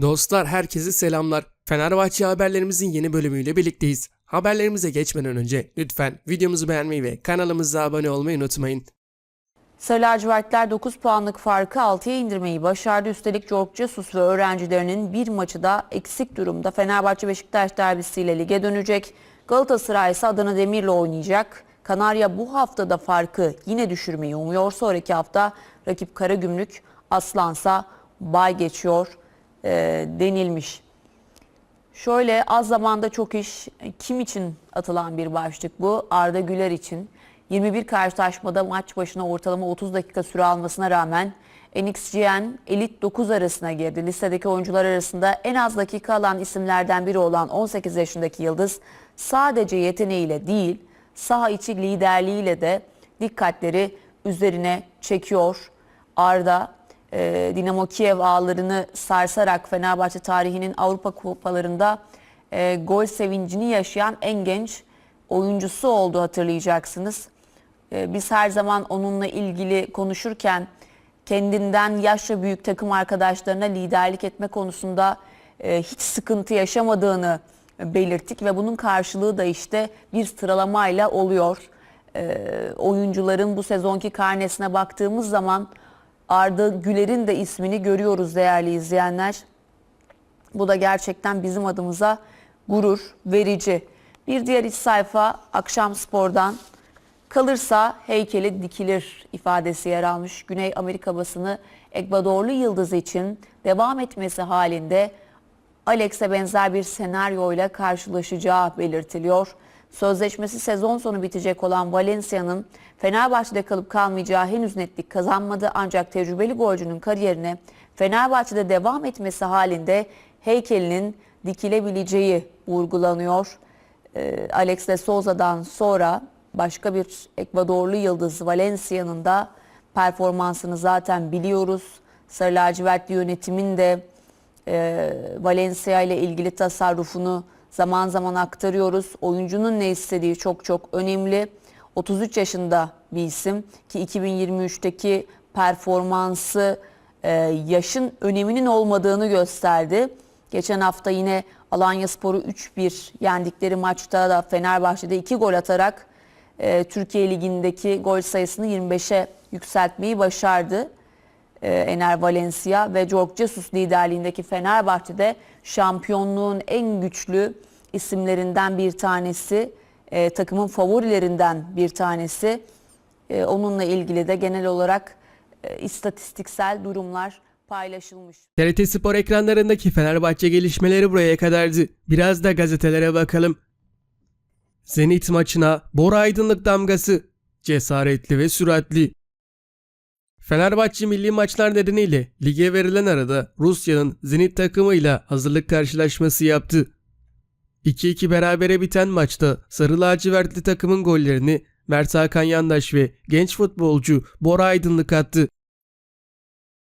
Dostlar herkese selamlar. Fenerbahçe haberlerimizin yeni bölümüyle birlikteyiz. Haberlerimize geçmeden önce lütfen videomuzu beğenmeyi ve kanalımıza abone olmayı unutmayın. Sarı lacivertler 9 puanlık farkı 6'ya indirmeyi başardı. Üstelik Jorge Jesus ve öğrencilerinin bir maçı da eksik durumda. Fenerbahçe Beşiktaş derbisiyle lige dönecek. Galatasaray ise Adana Demir'le oynayacak. Kanarya bu haftada farkı yine düşürmeyi umuyor. Sonraki hafta rakip Karagümrük, Aslansa bay geçiyor e, denilmiş. Şöyle az zamanda çok iş kim için atılan bir başlık bu? Arda Güler için. 21 karşılaşmada maç başına ortalama 30 dakika süre almasına rağmen NXGN Elit 9 arasına girdi. Listedeki oyuncular arasında en az dakika alan isimlerden biri olan 18 yaşındaki Yıldız sadece yeteneğiyle değil saha içi liderliğiyle de dikkatleri üzerine çekiyor. Arda e, Dinamo Kiev ağlarını sarsarak Fenerbahçe tarihinin Avrupa kupalarında e, gol sevincini yaşayan en genç oyuncusu oldu hatırlayacaksınız. E, biz her zaman onunla ilgili konuşurken kendinden yaşça büyük takım arkadaşlarına liderlik etme konusunda e, hiç sıkıntı yaşamadığını belirttik ve bunun karşılığı da işte bir sıralamayla oluyor. E, oyuncuların bu sezonki karnesine baktığımız zaman Arda Güler'in de ismini görüyoruz değerli izleyenler. Bu da gerçekten bizim adımıza gurur verici. Bir diğer iç sayfa Akşam Spor'dan kalırsa heykeli dikilir ifadesi yer almış. Güney Amerika basını Ekvadorlu Yıldız için devam etmesi halinde Alex'e benzer bir senaryoyla karşılaşacağı belirtiliyor. Sözleşmesi sezon sonu bitecek olan Valencia'nın Fenerbahçe'de kalıp kalmayacağı henüz netlik kazanmadı ancak tecrübeli golcünün kariyerine Fenerbahçe'de devam etmesi halinde heykelinin dikilebileceği vurgulanıyor. Ee, Alex de Souza'dan sonra başka bir Ekvadorlu yıldız Valencia'nın da performansını zaten biliyoruz. Sarı lacivertli yönetimin de e, Valencia ile ilgili tasarrufunu zaman zaman aktarıyoruz. Oyuncunun ne istediği çok çok önemli. 33 yaşında bir isim ki 2023'teki performansı e, yaşın öneminin olmadığını gösterdi. Geçen hafta yine Alanya Sporu 3-1 yendikleri maçta da Fenerbahçe'de 2 gol atarak e, Türkiye Ligi'ndeki gol sayısını 25'e yükseltmeyi başardı. E, Ener Valencia ve Jorge Jesus liderliğindeki Fenerbahçe'de şampiyonluğun en güçlü isimlerinden bir tanesi, e, takımın favorilerinden bir tanesi. E, onunla ilgili de genel olarak e, istatistiksel durumlar paylaşılmış. TRT Spor ekranlarındaki Fenerbahçe gelişmeleri buraya kadardı. Biraz da gazetelere bakalım. Zenit maçına Bora Aydınlık damgası. Cesaretli ve süratli. Fenerbahçe milli maçlar nedeniyle lige verilen arada Rusya'nın Zenit takımıyla hazırlık karşılaşması yaptı. 2-2 berabere biten maçta Sarı lacivertli takımın gollerini Mert Hakan Yandaş ve genç futbolcu Bora Aydınlık attı.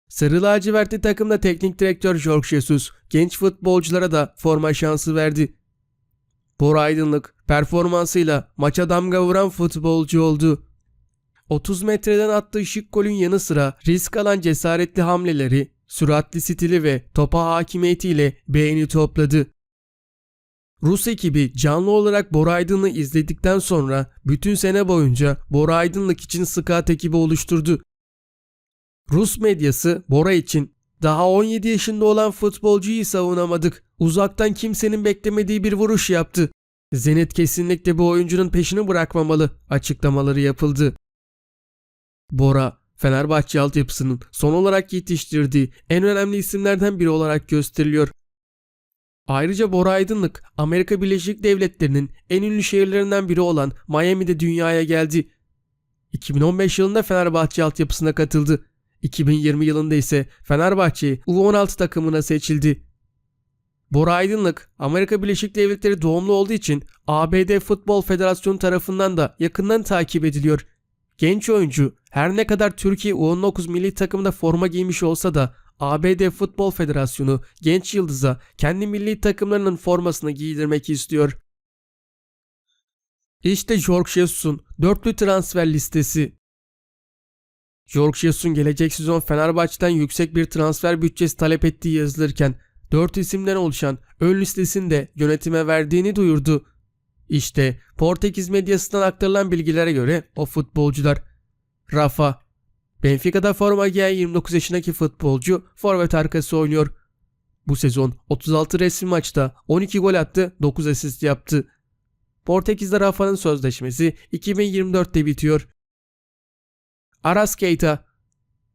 Sarı lacivertli takımda teknik direktör Jorge Jesus genç futbolculara da forma şansı verdi. Bora Aydınlık performansıyla maça damga vuran futbolcu oldu. 30 metreden attığı şık golün yanı sıra risk alan cesaretli hamleleri, süratli stili ve topa hakimiyetiyle beğeni topladı. Rus ekibi canlı olarak Bora Aydın'ı izledikten sonra bütün sene boyunca Bora Aydınlık için scout ekibi oluşturdu. Rus medyası Bora için daha 17 yaşında olan futbolcuyu savunamadık. Uzaktan kimsenin beklemediği bir vuruş yaptı. Zenit kesinlikle bu oyuncunun peşini bırakmamalı açıklamaları yapıldı. Bora, Fenerbahçe altyapısının son olarak yetiştirdiği en önemli isimlerden biri olarak gösteriliyor. Ayrıca Bora Aydınlık, Amerika Birleşik Devletleri'nin en ünlü şehirlerinden biri olan Miami'de dünyaya geldi. 2015 yılında Fenerbahçe altyapısına katıldı. 2020 yılında ise Fenerbahçe U16 takımına seçildi. Bora Aydınlık, Amerika Birleşik Devletleri doğumlu olduğu için ABD Futbol Federasyonu tarafından da yakından takip ediliyor. Genç oyuncu her ne kadar Türkiye U19 milli takımında forma giymiş olsa da ABD Futbol Federasyonu genç yıldıza kendi milli takımlarının formasını giydirmek istiyor. İşte Jorge Jesus'un dörtlü transfer listesi. Jorge Jesus'un gelecek sezon Fenerbahçe'den yüksek bir transfer bütçesi talep ettiği yazılırken 4 isimden oluşan ön listesini de yönetime verdiğini duyurdu. İşte Portekiz medyasından aktarılan bilgilere göre o futbolcular Rafa Benfica'da forma giyen 29 yaşındaki futbolcu forvet arkası oynuyor. Bu sezon 36 resmi maçta 12 gol attı, 9 asist yaptı. Portekiz'de Rafa'nın sözleşmesi 2024'te bitiyor. Aras Keita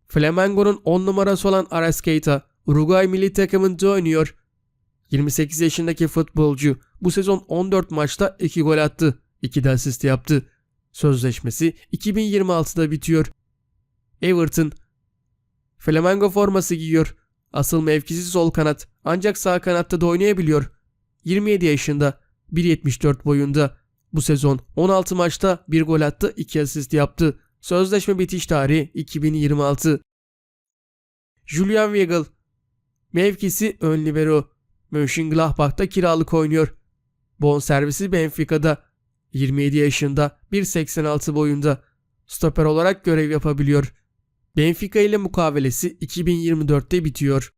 Flamengo'nun 10 numarası olan Aras Keita, Uruguay milli takımında oynuyor. 28 yaşındaki futbolcu bu sezon 14 maçta 2 gol attı, 2 de asist yaptı. Sözleşmesi 2026'da bitiyor. Everton Flamengo forması giyiyor. Asıl mevkisi sol kanat ancak sağ kanatta da oynayabiliyor. 27 yaşında, 1.74 boyunda. Bu sezon 16 maçta 1 gol attı, 2 asist yaptı. Sözleşme bitiş tarihi 2026. Julian Weigl Mevkisi ön libero. Mönchengladbach'ta kiralık oynuyor. Bonservisi Benfica'da. 27 yaşında, 1.86 boyunda. Stoper olarak görev yapabiliyor. Benfica ile mukavelesi 2024'te bitiyor.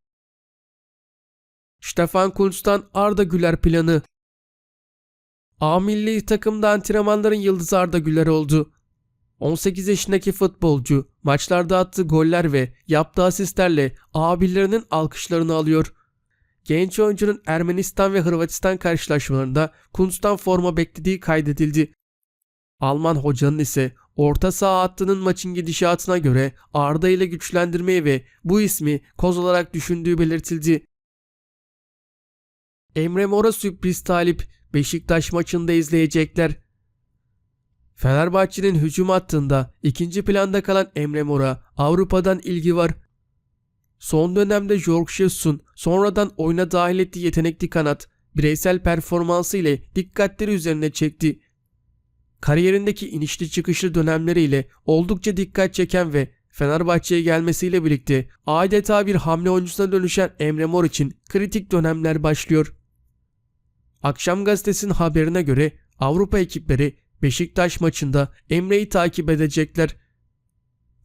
Stefan Kuntz'tan Arda Güler planı. A milli takımda antrenmanların yıldızı Arda Güler oldu. 18 yaşındaki futbolcu maçlarda attığı goller ve yaptığı asistlerle abilerinin alkışlarını alıyor. Genç oyuncunun Ermenistan ve Hırvatistan karşılaşmalarında Kuntz'tan forma beklediği kaydedildi. Alman hocanın ise orta saha hattının maçın gidişatına göre Arda ile güçlendirmeyi ve bu ismi koz olarak düşündüğü belirtildi. Emre Mor'a sürpriz talip Beşiktaş maçında izleyecekler. Fenerbahçe'nin hücum hattında ikinci planda kalan Emre Mor'a Avrupa'dan ilgi var. Son dönemde Jorge Jesus'un sonradan oyuna dahil ettiği yetenekli kanat bireysel performansı ile dikkatleri üzerine çekti. Kariyerindeki inişli çıkışlı dönemleriyle oldukça dikkat çeken ve Fenerbahçe'ye gelmesiyle birlikte adeta bir hamle oyuncusuna dönüşen Emre Mor için kritik dönemler başlıyor. Akşam gazetesinin haberine göre Avrupa ekipleri Beşiktaş maçında Emre'yi takip edecekler.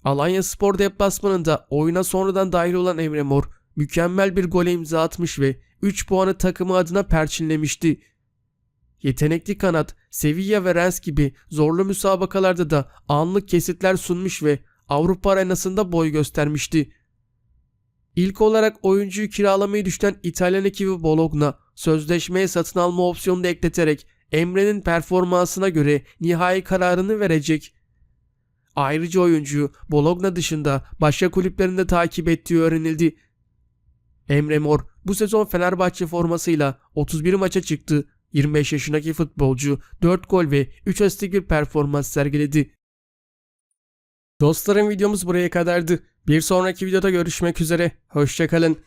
Alanya Spor deplasmanında oyuna sonradan dahil olan Emre Mor mükemmel bir gole imza atmış ve 3 puanı takımı adına perçinlemişti. Yetenekli kanat Sevilla ve Rennes gibi zorlu müsabakalarda da anlık kesitler sunmuş ve Avrupa arenasında boy göstermişti. İlk olarak oyuncuyu kiralamayı düşünen İtalyan ekibi Bologna sözleşmeye satın alma opsiyonu da ekleterek Emre'nin performansına göre nihai kararını verecek. Ayrıca oyuncuyu Bologna dışında başka kulüplerinde takip ettiği öğrenildi. Emre Mor bu sezon Fenerbahçe formasıyla 31 maça çıktı. 25 yaşındaki futbolcu 4 gol ve 3 asistlik bir performans sergiledi. Dostlarım videomuz buraya kadardı. Bir sonraki videoda görüşmek üzere. Hoşçakalın.